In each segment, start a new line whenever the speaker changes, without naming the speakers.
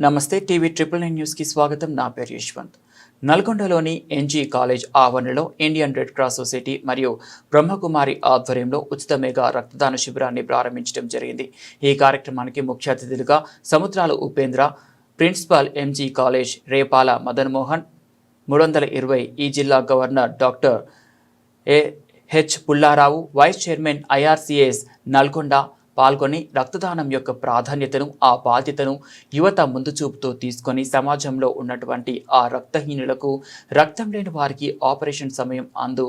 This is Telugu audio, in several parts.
నమస్తే టీవీ ట్రిపుల్ నైన్ న్యూస్కి స్వాగతం. నా పేరు యశ్వంత్. నల్గొండలోని ఎన్జీ కాలేజ్ ఆవరణలో ఇండియన్ రెడ్ క్రాస్ సొసైటీ మరియు బ్రహ్మకుమారి ఆధ్వర్యంలో ఉచిత మెగా రక్తదాన శిబిరాన్ని ప్రారంభించడం జరిగింది. ఈ కార్యక్రమానికి ముఖ్య అతిథులుగా Samudrala Upendra principal MG college Repala Madan Mohan మూడు వందల ఇరవై ఈ జిల్లా governor doctor A H Pullarao vice chairman IRCS Nalgonda పాల్గొని రక్తదానం యొక్క ప్రాధాన్యతను ఆ బాధ్యతను యువత ముందు చూపుతూ తీసుకొని సమాజంలో ఉన్నటువంటి ఆ రక్తహీనులకు రక్తం లేని వారికి ఆపరేషన్ సమయం అందు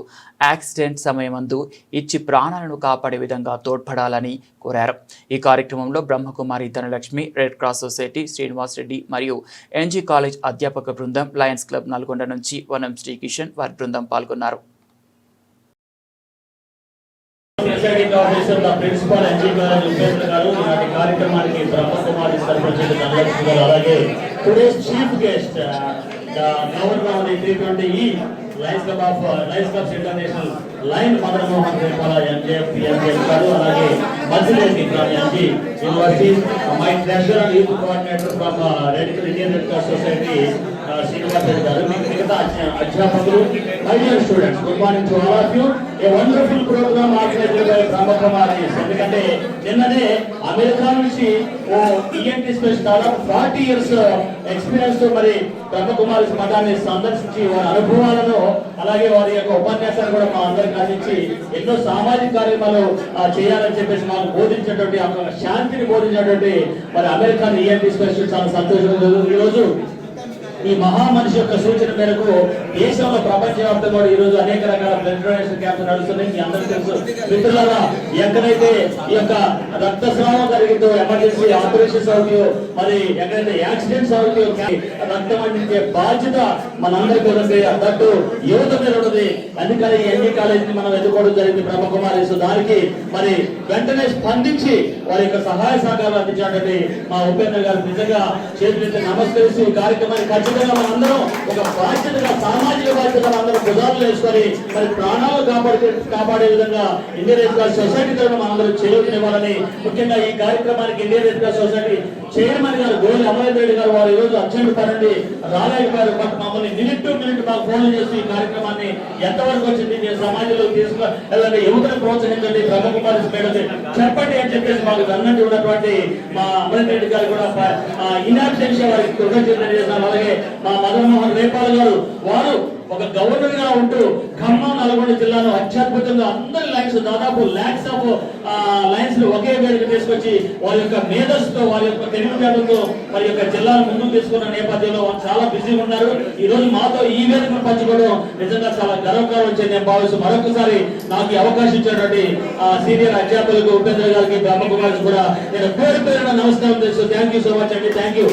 యాక్సిడెంట్ సమయం అందు ఇచ్చి ప్రాణాలను కాపాడే విధంగా తోడ్పడాలని కోరారు. ఈ కార్యక్రమంలో Brahmakumari Dhanalakshmi red cross society Srinivas Reddy మరియు ఎన్జీ కాలేజ్ అధ్యాపక బృందం లయన్స్ క్లబ్ నల్గొండ నుంచి వనం శ్రీకిషన్ వారి బృందం పాల్గొన్నారు.
Presiding officer the principal NG గారు ఉపేంద్ర గారు ఈనాటి కార్యక్రమానికి బ్రహ్మకుమారి సర్పంచ్ ధనలక్ష్మి గారు అలాగే today's chief guest the governor of the three twenty E lions club of lions clubs international lion Madan Mohan Repala MJF గారు అలాగే university my treasurer and youth coordinator from red Indian red cross society Srinivas Reddy గారు. మిగతా అధ్యాపకులు my dear students good morning to all of you a wonderful programme organised by Brahmakumari ఎందుకంటే నిన్ననే అమెరికా నుంచి ఓ ఈఎన్టీ స్పెషల్ దాదాపు ఫార్టీ ఇయర్స్ ఎక్స్పీరియన్స్తో మరి బ్రహ్మకుమారి మఠాన్ని సందర్శించి వారి అనుభవాలను అలాగే వారి యొక్క ఉపన్యాసాలు కూడా మా అందరికి అందించి ఎన్నో సామాజిక కార్యక్రమాలు చేయాలని చెప్పేసి మాకు బోధించినటువంటి శాంతిని బోధించినటువంటి మరి అమెరికన్ ఈఎన్టీ స్పెషల్ చాలా సంతోషంగా ఈరోజు ఈ మహా మనిషి యొక్క సూచన మేరకు దేశంలో ప్రపంచవ్యాప్తంగా కూడా ఈ రోజు అనేక రకాల బ్లడ్ డొనేషన్ క్యాంప్స్ నడుస్తున్నాయి. మీ అందరికీ తెలుసు. మిత్రులారా ఎక్కడైతే ఈ యొక్క రక్తస్రావం జరిగిందో ఎమర్జెన్సీ ఆపరేషన్స్ అవుతాయో మరి ఎక్కడైతే యాక్సిడెంట్స్ అవుతాయో రక్తం అందించే బాధ్యత మనందరికీ ఉంది అన్నట్టు యువత మీద ఉన్నది. అందుకని ఎన్ని కాలేజీని మనం ఎదుర్కోవడం జరిగింది బ్రహ్మకుమారి సో దానికి మరి వెంటనే స్పందించి వారి యొక్క సహాయ సహకారాలు అందించినటువంటి మా ఉపేంద్ర గారు నిజంగా చేతులైతే నమస్కరిస్తూ ఈ కార్యక్రమాన్ని ఖచ్చితంగా మనందరం ఒక బాధ్యతగా సామాజిక బాధ్యత అందరం భుజాలు వేసుకొని మరి ప్రాణాలు కాపాడే కాపాడే విధంగా ఇండియన్ రెడ్ క్రాస్ సొసైటీ తరఫున మనందరం చేయూతనివ్వాలని ముఖ్యంగా ఈ కార్యక్రమానికి Indian red cross society chairman గారు గోలి అమరేంద్ర రెడ్డి గారు వారు ఈరోజు అర్జెంట్ పనండి రాలేకపోయారు బట్ మమ్మల్ని మినిట్ టు మినిట్ మాకు ఫోన్ చేసి ఈ కార్యక్రమాన్ని ఎంతవరకు వచ్చింది నేను సమాజంలో తీసుకు వెళ్ళండి యువతను ప్రోత్సహించండి బ్రహ్మకుమారి మేడం చెప్పండి అని చెప్పేసి మాకు అన్నట్టు ఉన్నటువంటి మా అమరేంద్ర రెడ్డి గారు కూడా ఇన్ ఇనాబ్సెన్స్ వారికి కృతజ్ఞతలు తెలియజేస్తున్నారు. అలాగే మా మదన్ రేపాల్ గారు వారు ఒక గవర్నర్గా ఉంటూ ఖమ్మం నల్గొండ జిల్లాలో అత్యద్భుతంగా అందరి లైన్స్ దాదాపు ల్యాక్స్ ఆఫ్ లైన్స్ ఒకే వేదిక తీసుకొచ్చి వారి యొక్క మేధస్సుతో వారి యొక్క తెలివితేటలతో వారి యొక్క జిల్లాను ముందుకు తీసుకున్న నేపథ్యంలో వారు చాలా బిజీగా ఉన్నారు. ఈ రోజు మాతో ఈ వేదికను పంచుకోవడం నిజంగా చాలా గర్వకారం వచ్చే నేను భావిస్తూ మరొకసారి నాకు ఈ అవకాశం ఇచ్చినటువంటి ఆ, సీనియర్ అధ్యాపకులకు ఉపేంద్ర గారికి బ్రహ్మకుమారి కూడా నేను పేరు పేరున నమస్కారం తెలుసు థ్యాంక్ యూ సో మచ్ అండి. Thank you